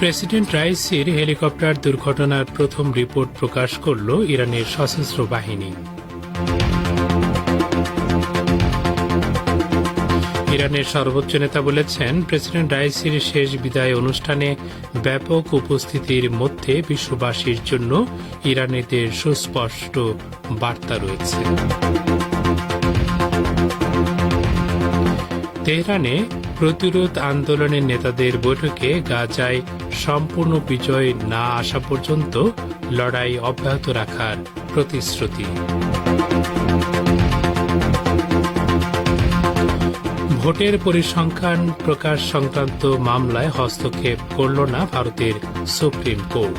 President রাইসির helicopter দুর্ঘটনার প্রথম report প্রকাশ করল ইরানের সশস্ত্র বাহিনী। ইরানের সর্বোচ্চ নেতা বলেছেন, প্রেসিডেন্ট রাইসির শেষ বিদায় অনুষ্ঠানে ব্যাপক উপস্থিতির মধ্যে বিশ্ববাসীর জন্য ইরানিদের সুস্পষ্ট বার্তা রয়েছে। তেহরানে প্রতিরোধ আন্দোলনের নেতাদের বৈঠকে গাজায় সম্পূর্ণ বিজয় না আসা পর্যন্ত লড়াই অব্যাহত রাখার প্রতিশ্রুতি। ভোটের পরিসংখ্যান প্রকাশ সংক্রান্ত মামলায় হস্তক্ষেপ করল না ভারতের সুপ্রিম কোর্ট।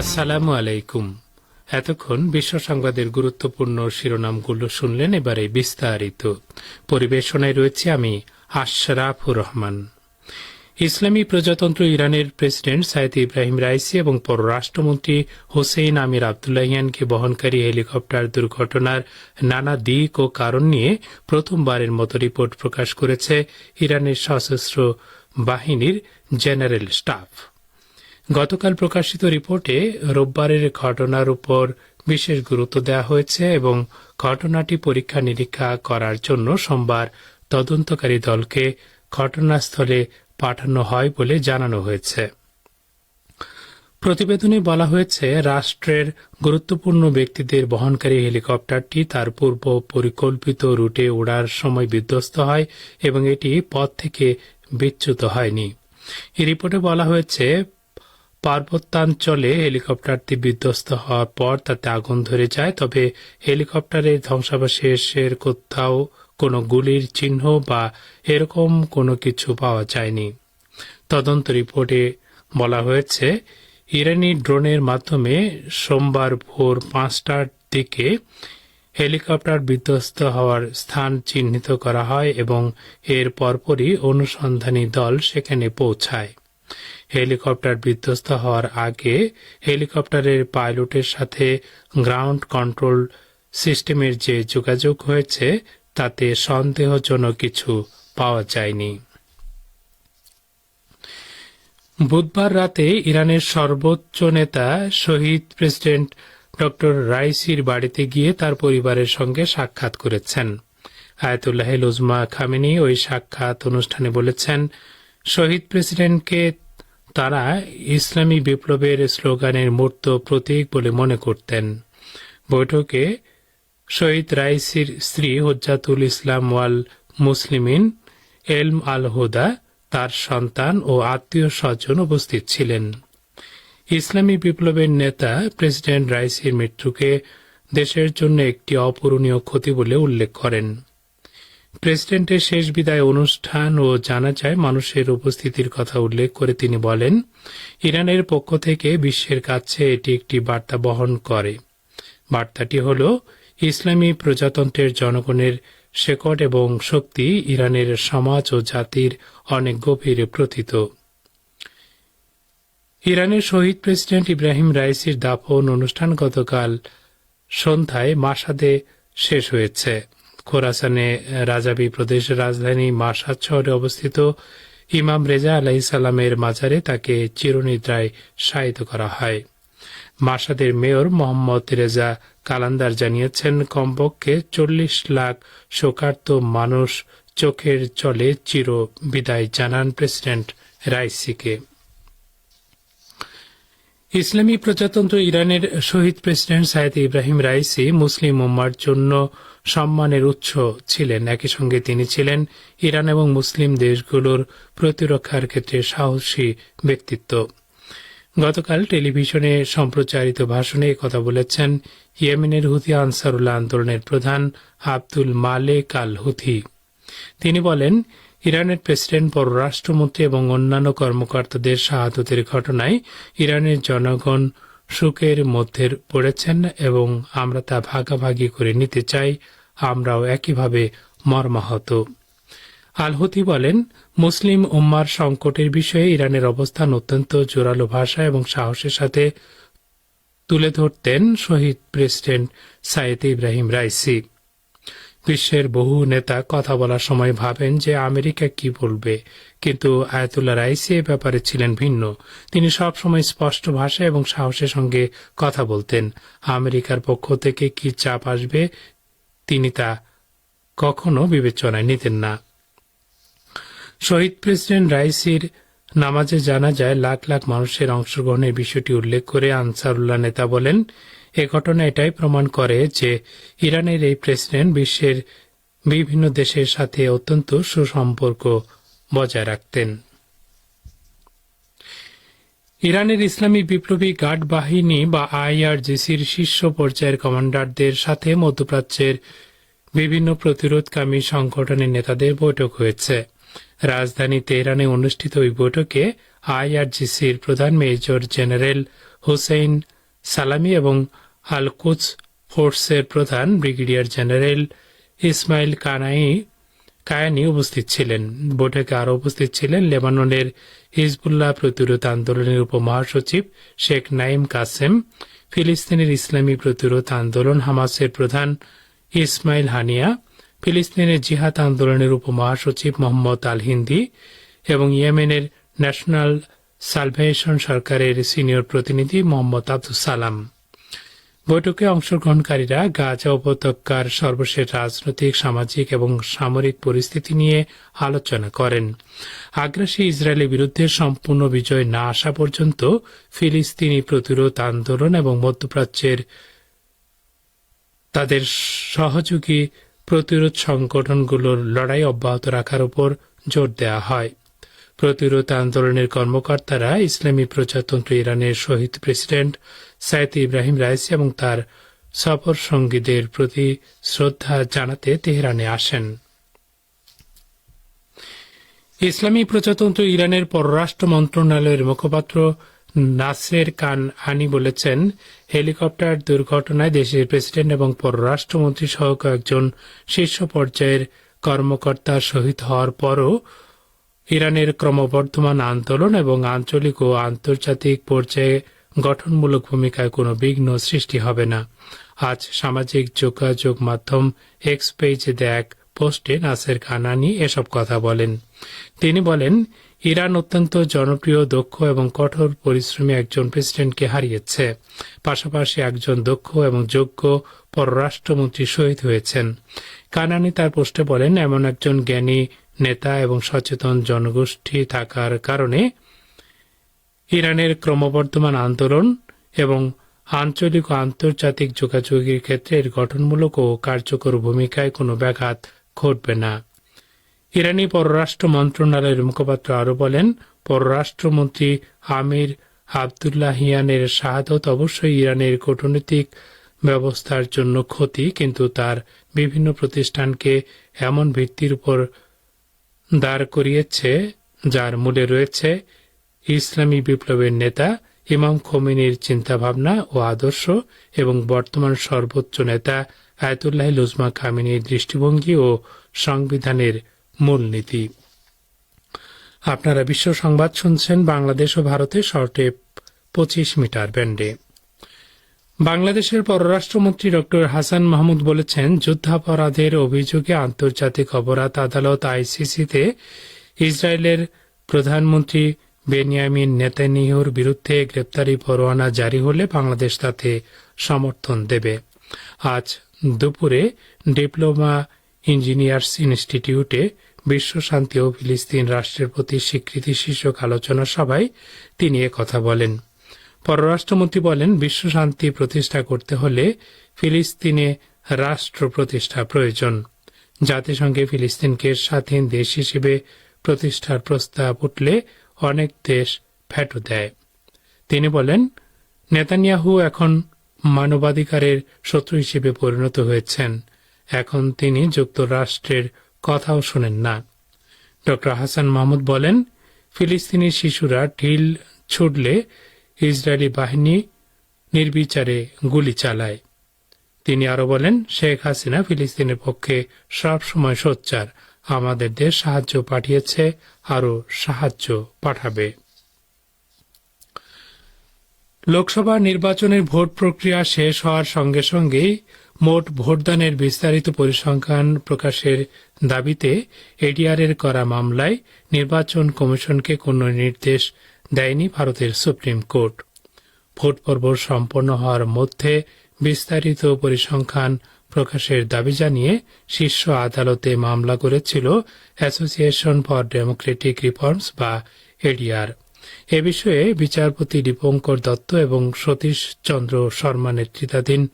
আসসালামু আলাইকুম। এতক্ষণ বিশ্ব সংবাদের গুরুত্বপূর্ণ শিরোনামগুলো শুনলেন এবারে বিস্তারিত। পরিবেশনায় রয়েছে আমি আশরাফুর রহমান। ইসলামী প্রজাতন্ত্র ইরানের প্রেসিডেন্ট সাইদ ইব্রাহিম রাইসি এবং পররাষ্ট্রমন্ত্রী হোসেইন আমির আবদুল্লাহিয়ানকে বহনকারী হেলিকপ্টার দুর্ঘটনার নানা দিক ও কারণ নিয়ে প্রথমবারের মতো রিপোর্ট প্রকাশ করেছে ইরানের সশস্ত্র বাহিনীর জেনারেল স্টাফ। গতকাল প্রকাশিত রিপোর্টে রোববারের ঘটনার উপর বিশেষ গুরুত্ব দেওয়া হয়েছে এবং ঘটনাটি পরীক্ষা নিরীক্ষা করার জন্য সোমবার তদন্তকারী দলকে ঘটনাস্থলে পাঠানো হয় বলে জানানো হয়েছে। প্রতিবেদনে বলা হয়েছে, রাষ্ট্রের গুরুত্বপূর্ণ ব্যক্তিদের বহনকারী হেলিকপ্টারটি তার পূর্ব পরিকল্পিত রুটে ওড়ার সময় বিধ্বস্ত হয় এবং এটি পথ থেকে বিচ্যুত হয়নি। এই রিপোর্টে বলা হয়েছে পার্বত্যাঞ্চলে হেলিকপ্টারটি বিধ্বস্ত হওয়ার পর তাতে আগুন ধরে যায়, তবে হেলিকপ্টারের ধ্বংসাবশেষের কোথাও কোনো গুলির চিহ্ন বা এরকম কোনো কিছু পাওয়া যায়নি। তদন্ত রিপোর্টে বলা হয়েছে, ইরানি ড্রোনের মাধ্যমে সোমবার ভোর পাঁচটার দিকে হেলিকপ্টার বিধ্বস্ত হওয়ার স্থান চিহ্নিত করা হয় এবং এর পরপরই অনুসন্ধানী দল সেখানে পৌঁছায়। হেলিকপ্টার বিধ্বস্ত হওয়ার আগে হেলিকপ্টারের পাইলটের সাথে গ্রাউন্ড কন্ট্রোল সিস্টেমের যে যোগাযোগ হয়েছে, তাতে সন্দেহজনক কিছু পাওয়া যায়নি। বুধবার রাতে ইরানের সর্বোচ্চ নেতা শহীদ প্রেসিডেন্ট ডক্টর রাইসির বাড়িতে গিয়ে তার পরিবারের সঙ্গে সাক্ষাৎ করেছেন। আয়াতুল্লাহ লুজমা খামিনি ওই সাক্ষাৎ অনুষ্ঠানে বলেছেন, শহীদ প্রেসিডেন্টকে তারা ইসলামী বিপ্লবের স্লোগানের মূর্ত প্রতীক বলে মনে করতেন। বৈঠকে শহীদ রাইসির স্ত্রী হজ্জাতুল ইসলাম ওয়াল মুসলিমিন এলম আল হুদা, তার সন্তান ও আত্মীয় স্বজন উপস্থিত ছিলেন। ইসলামী বিপ্লবের নেতা প্রেসিডেন্ট রাইসির মৃত্যুকে দেশের জন্য একটি অপূরণীয় ক্ষতি বলে উল্লেখ করেন। প্রেসিডেন্টের শেষ বিদায় অনুষ্ঠান ও জানা যায় মানুষের উপস্থিতির কথা উল্লেখ করে তিনি বলেন, ইরানের পক্ষ থেকে বিশ্বের কাছে এটি একটি বার্তা বহন করে। বার্তাটি হল, ইসলামী প্রজাতন্ত্রের জনগণের শেকট এবং শক্তি ইরানের সমাজ ও জাতির অনেক গভীরে প্রথিত। ইরানের শহীদ প্রেসিডেন্ট ইব্রাহিম রাইসির দাফন অনুষ্ঠান গতকাল সন্ধ্যায় মাসাদে শেষ হয়েছে। খোরাসানে রাজাবি প্রদেশের রাজধানী মাসাদ শহরে অবস্থিত ইমাম রেজা আলাইসাল্লামের মাজারে তাকে চিরনিদ্রায় শায়িত করা হয়। মাসাদের মেয়র মোহাম্মদ রেজা কালান্দার জানিয়েছেন, কমপক্ষে চল্লিশ লাখ শোকার্ত মানুষ চোখের জলে চির বিদায় জানান প্রেসিডেন্ট রাইসিকে। ইসলামী প্রজাতন্ত্র ইরানের শহীদ প্রেসিডেন্ট সাইদ ইব্রাহিম রাইসি মুসলিম উম্মার জন্য সম্মানের উৎস ছিলেন। একই সঙ্গে তিনি ছিলেন ইরান এবং মুসলিম দেশগুলোর প্রতিরক্ষার ক্ষেত্রে সাহসী ব্যক্তিত্ব। গতকাল টেলিভিশনে সম্প্রচারিত ভাষণে কথা বলেছেন ইয়েমেনের হুথি আনসারুল্লাহ আন্দোলনের প্রধান আব্দুল মালেক আল হুথি তিনি বলেন ইরানের প্রেসিডেন্ট পররাষ্ট্রমন্ত্রী এবং অন্যান্য কর্মকর্তাদের শাহাদতের ঘটনায় ইরানের জনগণ সুখের মধ্যে পড়েছেন এবং আমরা তা ভাগাভাগি করে নিতে চাই, আমরাও একইভাবে মর্মাহত। আলহতি বলেন, মুসলিম উম্মার সংকটের বিষয়ে ইরানের অবস্থান অত্যন্ত জোরালো ভাষা এবং সাহসের সাথে তুলে ধরতেন শহীদ প্রেসিডেন্ট সাইদ ইব্রাহিম রাইসি। বিশ্বের বহু নেতা কথা বলার সময় ভাবেন যে আমেরিকা কি বলবে। কিন্তু আয়াতুল্লাহ রাইসি এ ব্যাপারে ছিলেন ভিন্ন। তিনি সবসময় স্পষ্ট ভাষা এবং সাহসের সঙ্গে কথা বলতেন। আমেরিকার পক্ষ থেকে কি চাপ আসবে তিনি তা কখনো বিবেচনায় নিতেন না। শহীদ প্রেসিডেন্ট রাইসির নামাজে জানা যায়, লাখ লাখ মানুষের অংশগ্রহণের বিষয়টি উল্লেখ করে আনসারুল্লাহ নেতা বলেন এ ঘটনা এটাই প্রমাণ করে যে ইরানের এই প্রেসিডেন্ট বিশ্বের বিভিন্ন দেশের সাথে অত্যন্ত সুসম্পর্ক বজায় রাখতেন। ইরানের ইসলামী বিপ্লবী গার্ড বাহিনী বা আইআরজিসির শীর্ষ পর্যায়ের কমান্ডারদের সাথে মধ্যপ্রাচ্যের বিভিন্ন প্রতিরোধকামী সংগঠনের নেতাদের বৈঠক হয়েছে। রাজধানী তেহরানে অনুষ্ঠিত ওই বৈঠকে আইআরজিসির প্রধান মেজর জেনারেল হুসেইন সালামি এবং আলকুচ ফোর্সের প্রধান brigadier general Ismail Qaani Qaani উপস্থিত ছিলেন। বৈঠকে আরও উপস্থিত ছিলেন লেবাননের হিজবুল্লাহ প্রতিরোধ আন্দোলনের উপমহাসচিব শেখ নাইম কাসেম, ফিলিস্তিনের ইসলামী প্রতিরোধ আন্দোলন হামাসের প্রধান ইসমাইল হানিয়া, ফিলিস্তিনের জিহাদ আন্দোলনের উপমহাসচিব মোহাম্মদ আল হিন্দি এবং ইয়েমেনের ন্যাশনাল সালভেশন সরকারের সিনিয়র প্রতিনিধি মোহাম্মদ আব্দুল সালাম। বৈঠকে অংশগ্রহণকারীরা গাজা উপত্যকার সর্বশেষ রাজনৈতিক, সামাজিক এবং সামরিক পরিস্থিতি নিয়ে আলোচনা করেন। আগ্রাসী ইসরায়েলের বিরুদ্ধে সম্পূর্ণ বিজয় না আসা পর্যন্ত ফিলিস্তিনি প্রতিরোধ আন্দোলন এবং মধ্যপ্রাচ্যের তাদের সহযোগী প্রতিরোধ সংগঠনগুলোর লড়াই অব্যাহত রাখার উপর জোর দেওয়া হয়। প্রতিরোধ আন্দোলনের কর্মকর্তারা ইসলামী প্রজাতন্ত্র ইরানের শহীদ প্রেসিডেন্ট সাইদ ইব্রাহিম রাইসি এবং তার সফর সঙ্গীদের প্রতি শ্রদ্ধা জানাতে তেহরানে আসেন। ইসলামী প্রজাতন্ত্র ইরানের পররাষ্ট্র মন্ত্রণালয়ের মুখপাত্র নাসের কান আনি বলেছেন, হেলিকপ্টার দুর্ঘটনায় দেশের প্রেসিডেন্ট এবং পররাষ্ট্রমন্ত্রী সহ কয়েকজন শীর্ষ পর্যায়ের কর্মকর্তা শহীদ হওয়ার পরও ইরানের ক্রমবর্ধমান আন্দোলন এবং আঞ্চলিক ও আন্তর্জাতিক পর্যায়ে গঠনমূলক ভূমিকায় কোনো বিঘ্ন সৃষ্টি হবে না। আজ সামাজিক যোগাযোগ মাধ্যম এক্স পেজে এক পোস্টে নাসের কানানি এসব কথা বলেন। তিনি বলেন, ইরান অত্যন্ত জনপ্রিয়, দক্ষ এবং কঠোর পরিশ্রমী একজন প্রেসিডেন্টকে হারিয়েছে। পাশাপাশি একজন দক্ষ এবং যোগ্য পররাষ্ট্রমন্ত্রী শহীদ হয়েছেন। কানানি তার পোস্টে বলেন, এমন একজন জ্ঞানী নেতা এবং সচেতন জনগোষ্ঠী থাকার কারণে ইরানের ক্রমবর্ধমান আন্দোলন এবং আঞ্চলিক ও আন্তর্জাতিক যোগাযোগের ক্ষেত্রে এর গঠনমূলক ও কার্যকর ভূমিকায় কোনো ব্যাঘাত ঘটবে না। ইরানি পররাষ্ট্র মন্ত্রণালয়ের মুখপাত্র আরও বলেন, পররাষ্ট্রমন্ত্রী আমির আবদুল্লাহিয়ানের শাহাদত অবশ্যই ইরানের কূটনৈতিক ব্যবস্থার জন্য ক্ষতি, কিন্তু তার বিভিন্ন প্রতিষ্ঠানকে এমন ভিত্তির উপর দাঁড় করিয়েছে, যার মূলে রয়েছে ইসলামী বিপ্লবের নেতা, ইমাম খোমিনির চিন্তাভাবনা ও আদর্শ এবং বর্তমান সর্বোচ্চ নেতা আয়তুল্লাহ লুজমা খামিনীর দৃষ্টিভঙ্গি ও সংবিধানের মূলনীতি। আপনারা বিশ্ব সংবাদ শুনছেন বাংলাদেশ ও ভারতে শর্টে পঁচিশ মিটার ব্যান্ডে। বাংলাদেশের পররাষ্ট্রমন্ত্রী ডক্টর হাসান মাহমুদ বলেছেন, যুদ্ধাপরাধের অভিযোগে আন্তর্জাতিক অপরাধ আদালত আইসিসিতে ইসরায়েলের প্রধানমন্ত্রী বেনিয়ামিন নেতানিহুর বিরুদ্ধে গ্রেপ্তারি পরোয়ানা জারি হলে বাংলাদেশ তাতে সমর্থন দেবে। আজ দুপুরে ডিপ্লোমা ইঞ্জিনিয়ার্স ইনস্টিটিউটে বিশ্ব শান্তি ও ফিলিস্তিন রাষ্ট্রের প্রতি স্বীকৃতি শীর্ষক আলোচনা সভায় তিনি কথা বলেন। পররাষ্ট্রমন্ত্রী বলেন, বিশ্ব শান্তি প্রতিষ্ঠা করতে হলে ফিলিস্তিনে রাষ্ট্র প্রতিষ্ঠা প্রয়োজন। জাতিসংঘে ফিলিস্তিনকে স্বাধীন দেশ হিসেবে প্রতিষ্ঠার প্রস্তাব উঠলে অনেক দেশ ভেটো দেয়। তিনি বলেন, নেতানিয়াহু এখন মানবাধিকারের শত্রু হিসেবে পরিণত হয়েছেন। এখন তিনি যুক্তরাষ্ট্রের কথাও শোনেন না। ড হাসান মাহমুদ বলেন, ফিলিস্তিনি শিশুরা ঢিল ছুটলে ইসরায়েলি বাহিনী নির্বিচারে গুলি চালায়। তিনি আরও বলেন, শেখ হাসিনা ফিলিস্তিনের পক্ষে সবসময় সোচ্চার। আমাদের দেশ সাহায্য পাঠিয়েছে আরও সাহায্য পাঠাবে। লোকসভা নির্বাচনের ভোট প্রক্রিয়া শেষ হওয়ার সঙ্গে সঙ্গেই মোট ভোটদানের বিস্তারিত পরিসংখ্যান প্রকাশের দাবিতে এডিআরের করা মামলায় নির্বাচন কমিশনকে কোনো নির্দেশ দেয়নি ভারতের সুপ্রিম কোর্ট। ভোট পর্ব সম্পন্ন হওয়ার মধ্যে বিস্তারিত পরিসংখ্যান প্রকাশের দাবি জানিয়ে শীর্ষ আদালতে মামলা করেছিল অ্যাসোসিয়েশন ফর ডেমোক্রেটিক রিফর্মস বা এডিআর। এ বিষয়ে বিচারপতি দীপঙ্কর দত্ত এবং সতীশ চন্দ্র শর্মা নেতৃত্বাধীন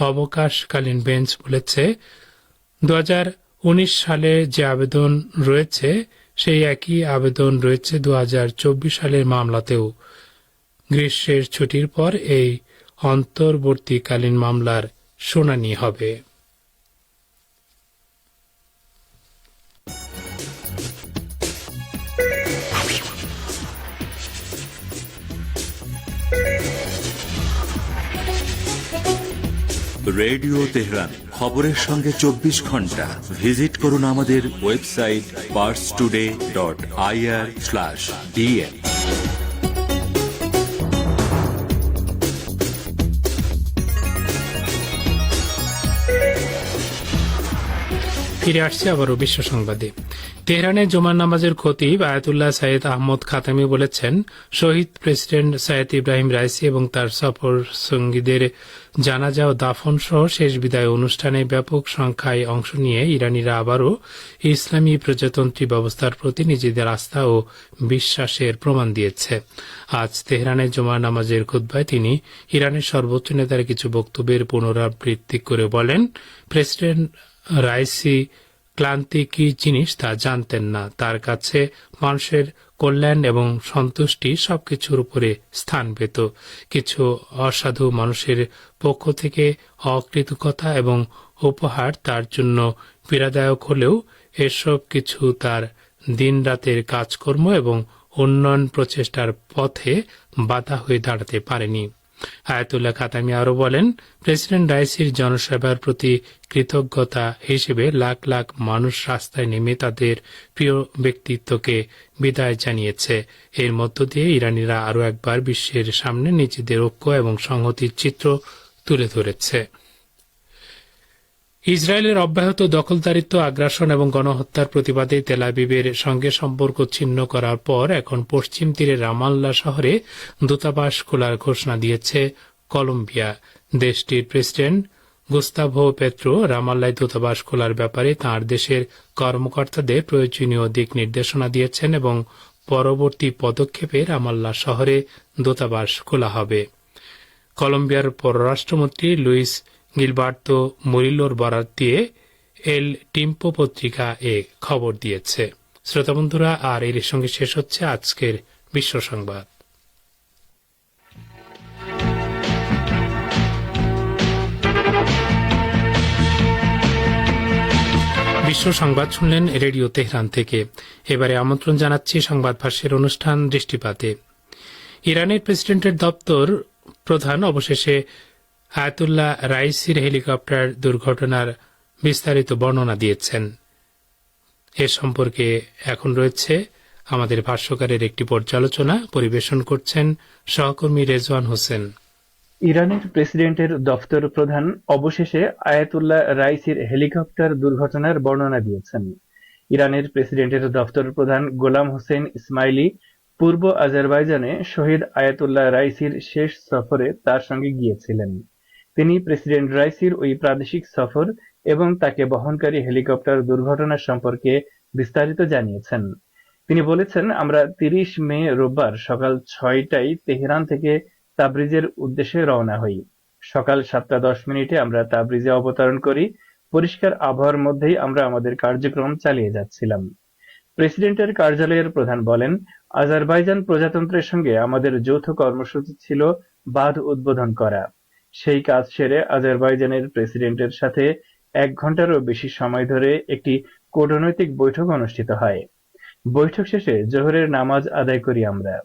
অবকাশকালীন বেঞ্চ বলেছে, দুহাজার উনিশ সালে যে আবেদন রয়েছে, সেই একই আবেদন রয়েছে দু হাজার চব্বিশ সালের মামলাতেও। গ্রীষ্মের ছুটির পর এই অন্তর্বর্তীকালীন মামলার শুনানি হবে। রেডিও তেহরান, খবরের সঙ্গে চব্বিশ ঘণ্টা। ভিজিট করুন আমাদের website Pars Today dot IR slash DN. ফিরে আসছে আবারও বিশ্ব সংবাদে। তেহরানে জুমার নামাজের খতিব আয়াতুল্লাহ সাইয়েদ আহমদ খাতামি বলেছেন, শহীদ প্রেসিডেন্ট সাইয়েদ ইব্রাহিম রাইসি এবং তার সফর সঙ্গীদের জানাজা ও দাফন সহ শেষ বিদায় অনুষ্ঠানে ব্যাপক সংখ্যায় অংশ নিয়ে ইরানিরা আবারও ইসলামী প্রজাতন্ত্রী ব্যবস্থার প্রতি নিজেদের আস্থা ও বিশ্বাসের প্রমাণ দিয়েছে। আজ তেহরানের জুমার নামাজের খুদ্বায় তিনি ইরানের সর্বোচ্চ নেতার কিছু বক্তব্যের পুনরাবৃত্তি করে বলেন, প্রেসিডেন্ট রাইসি ক্লান্তি কি জিনিস তা জানতেন না। তার কাছে মানুষের কল্যাণ এবং সন্তুষ্টি সবকিছুর উপরে স্থান পেত। কিছু অসাধু মানুষের পক্ষ থেকে অকৃতজ্ঞতা এবং উপহার তার জন্য পীড়াদায়ক হলেও এসব কিছু তার দিনরাতের কাজকর্ম এবং উন্নয়ন প্রচেষ্টার পথে বাধা হয়ে দাঁড়াতে পারেনি। আয়াতুল্লাহ খাতামি আরও বলেন, প্রেসিডেন্ট রাইসির জনসেবার প্রতি কৃতজ্ঞতা হিসেবে লাখ লাখ মানুষ রাস্তায় নেমে তাদের প্রিয় ব্যক্তিত্বকে বিদায় জানিয়েছে। এর মধ্য দিয়ে ইরানিরা আরও একবার বিশ্বের সামনে নিজেদের ঐক্য এবং সংহতির চিত্র তুলে ধরেছে। ইসরায়েলের অব্যাহত দখলদারিত্ব, আগ্রাসন এবং গণহত্যার প্রতিবাদে তেলাবিবের সঙ্গে সম্পর্ক ছিন্ন করার পর এখন পশ্চিম তীরে রামাল্লা শহরে দূতাবাস খোলার ঘোষণা দিয়েছে কলম্বিয়া। দেশটির প্রেসিডেন্ট গুস্তাভো পেত্রো রামাল্লায় দূতাবাস খোলার ব্যাপারে তাঁর দেশের কর্মকর্তাদের প্রয়োজনীয় দিক নির্দেশনা দিয়েছেন এবং পরবর্তী পদক্ষেপে রামাল্লা শহরে দূতাবাস খোলা হবে। কলম্বিয়ার পররাষ্ট্রমন্ত্রী লুইস গিলবার্তো মুরিলোর বরাত দিয়ে এল টিম্পো পত্রিকা এ খবর দিয়েছে। শ্রোতা বন্ধুরা, আর এর সঙ্গে শেষ হচ্ছে আজকের বিশ্ব সংবাদ। বিশ্ব সংবাদ শুনলেন রেডিও তেহরান থেকে। এবারে আমন্ত্রণ জানাচ্ছি সংবাদ ভাষ্যের অনুষ্ঠান দৃষ্টিপাতে। ইরানের প্রেসিডেন্টের দপ্তর প্রধান অবশেষে আয়াতুল্লাহ রাইসির হেলিকপ্টার দুর্ঘটনার বিস্তারিত বর্ণনা দিয়েছেন। এ সম্পর্কে এখন রয়েছে আমাদের ভাষ্যকারের একটি পর্যালোচনা পরিবেশন করছেন সহকর্মী রেজওয়ান হোসেন। ইরানের প্রেসিডেন্টের দফতর প্রধান অবশেষে আয়াতুল্লাহ রাইসির হেলিকপ্টার দুর্ঘটনার বর্ণনা দিয়েছেন। ইরানের প্রেসিডেন্টের দফতর প্রধান গোলাম হোসেন ইসমাইলি পূর্ব আজারবাইজানে শহীদ আয়াতুল্লাহ রাইসির শেষ সফরে তার সঙ্গে গিয়েছিলেন। তিনি প্রেসিডেন্ট রাইসির ওই প্রাদেশিক সফর এবং তাকে বহনকারী হেলিকপ্টার দুর্ঘটনা সম্পর্কে বিস্তারিত জানিয়েছেন। তিনি বলেছেন, আমরা তিরিশ মে রোববার সকাল ছয়টায় তেহরান থেকে তাবরিজের উদ্দেশ্যে রওনা হই। সকাল সাতটা দশ মিনিটে আমরা তাবরিজে অবতরণ করি। পরিষ্কার আবহাওয়ার মধ্যেই আমরা আমাদের কার্যক্রম চালিয়ে যাচ্ছিলাম। প্রেসিডেন্টের কার্যালয়ের প্রধান বলেন, আজারবাইজান প্রজাতন্ত্রের সঙ্গে আমাদের যৌথ কর্মসূচি ছিল বাঁধ উদ্বোধন করা। সেই কাজ সেরে আজারবাইজানের প্রেসিডেন্টের সাথে এক ঘন্টারও বেশি সময় ধরে একটি কূটনৈতিক বৈঠক অনুষ্ঠিত হয়। বৈঠক শেষে জোহরের নামাজ আদায় করি আমরা।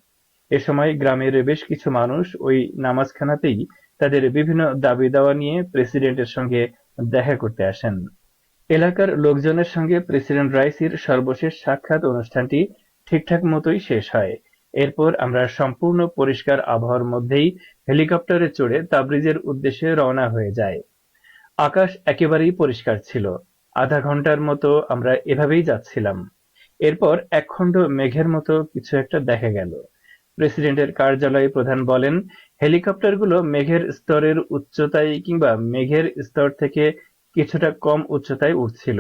এ সময় গ্রামের বেশ কিছু মানুষ ওই নামাজখানাতেই তাদের বিভিন্ন দাবি দাওয়া নিয়ে প্রেসিডেন্টের সঙ্গে দেখা করতে আসেন। এলাকার লোকজনের সঙ্গে প্রেসিডেন্ট রাইসির সর্বশেষ সাক্ষাৎ অনুষ্ঠানটি ঠিকঠাক মতোই শেষ হয়। এরপর আমরা সম্পূর্ণ পরিষ্কার আবহাওয়ার মধ্যেই হেলিকপ্টারে চড়ে তাবরিজের উদ্দেশ্যে রওনা হয়ে যায় আকাশ একেবারেই পরিষ্কার ছিল। আধা ঘণ্টার মতো আমরা এভাবেই যাচ্ছিলাম। এরপর একখণ্ড মেঘের মতো কিছু একটা দেখা গেল। প্রেসিডেন্টের কার্যালয় প্রধান বলেন, হেলিকপ্টারগুলো মেঘের স্তরের উচ্চতায় কিংবা মেঘের স্তর থেকে কিছুটা কম উচ্চতায় উঠছিল।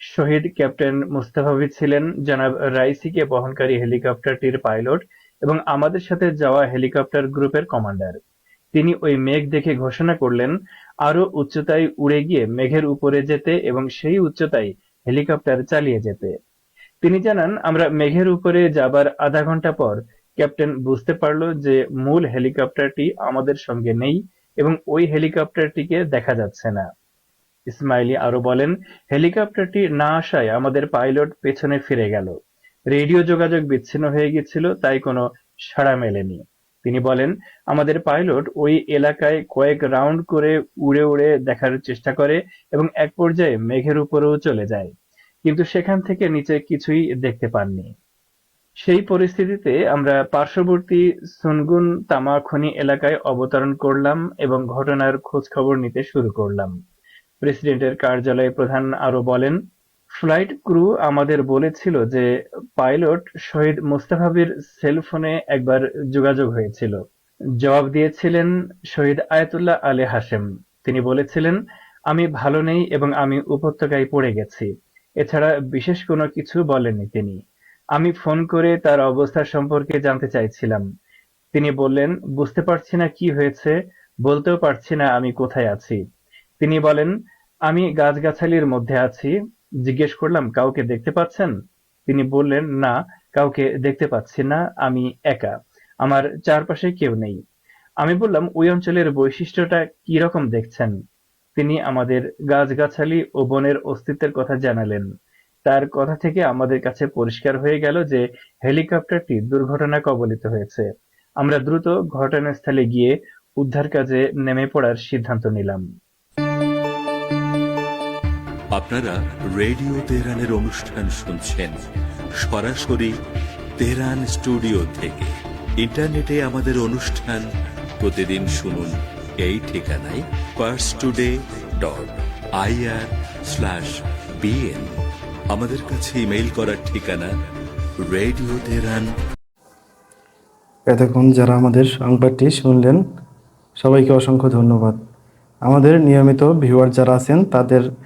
শহীদ ক্যাপ্টেন মুস্তাফাভি ছিলেন, জনাব রাইসিকে বহনকারী হেলিকপ্টারটির পাইলট এবং আমাদের সাথে যাওয়া হেলিকপ্টার গ্রুপের কমান্ডার। তিনি ওই মেঘ দেখে ঘোষণা করলেন আরও উচ্চতায় উড়ে গিয়ে মেঘের উপরে যেতে এবং সেই উচ্চতায় হেলিকপ্টার চালিয়ে যেতে। তিনি জানান, আমরা মেঘের উপরে যাবার আধা ঘণ্টা পর ক্যাপ্টেন বুঝতে পারল যে মূল হেলিকপ্টারটি আমাদের সঙ্গে নেই এবং ওই হেলিকপ্টারটিকে দেখা যাচ্ছে না। ইসমাইলি আরও বলেন, হেলিকপ্টারটি না আসায় আমাদের পাইলট পেছনে ফিরে গেল। রেডিও যোগাযোগ বিচ্ছিন্ন হয়ে গেছিল তাই কোনো সাড়া মেলেনি। তিনি বলেন, আমাদের পাইলট ওই এলাকায় কয়েক রাউন্ড করে উড়ে উড়ে দেখার চেষ্টা করে এবং এক পর্যায়ে মেঘের উপরেও চলে যায়। কিন্তু সেখান থেকে নিচে কিছুই দেখতে পাননি। সেই পরিস্থিতিতে আমরা পার্শ্ববর্তী সুনগুন তামা খনি এলাকায় অবতরণ করলাম এবং ঘটনার খোঁজ খবর নিতে শুরু করলাম। প্রেসিডেন্টের কার্যালয় প্রধান আরও বলেন, ফ্লাইট ক্রু আমাদের বলেছিল যে পাইলট শহীদ মুস্তাফাবির সেল ফোনে একবার যোগাযোগ হয়েছিল। জবাব দিয়েছিলেন শহীদ আয়াতুল্লাহ আলী হাশেম। তিনি বলেছিলেন, আমি ভালো নেই এবং আমি উপত্যকায় পড়ে গেছি। এছাড়া বিশেষ কোনো কিছু বলেননি তিনি। আমি ফোন করে তার অবস্থা সম্পর্কে জানতে চাইছিলাম। তিনি বললেন, বুঝতে পারছি না কি হয়েছে। বলতেও পারছি না আমি কোথায় আছি। তিনি বলেন, আমি গাছগাছালির মধ্যে আছি। জিজ্ঞেস করলাম, কাউকে দেখতে পাচ্ছেন? তিনি বললেন, না, কাউকে দেখতে পাচ্ছি না, আমি একা। আমার চারপাশে কেউ নেই। আমি বললাম, ওই অঞ্চলের বৈশিষ্ট্যটা কি রকম দেখছেন? তিনি আমাদের গাছগাছালি ও বনের অস্তিত্বের কথা জানালেন। তার কথা থেকে আমাদের কাছে পরিষ্কার হয়ে গেল যে হেলিকপ্টারটি দুর্ঘটনা কবলিত হয়েছে। আমরা দ্রুত ঘটনাস্থলে গিয়ে উদ্ধার কাজে নেমে পড়ার সিদ্ধান্ত নিলাম। আপনারা রেডিও তেহরানের অনুষ্ঠান শুনছেন সরাসরি তেহরান স্টুডিও থেকে। ইন্টারনেটে আমাদের অনুষ্ঠান প্রতিদিন শুনুন এই ঠিকানায় Pars Today dot IR slash BN আমাদের কাছে ইমেইল করার ঠিকানা রেডিও তেহরান। এতক্ষণ যারা আমাদের সংবাদটি শুনলেন, সবাইকে অসংখ্য ধন্যবাদ। আমাদের নিয়মিত ভিউয়ার যারা আছেন, তাদের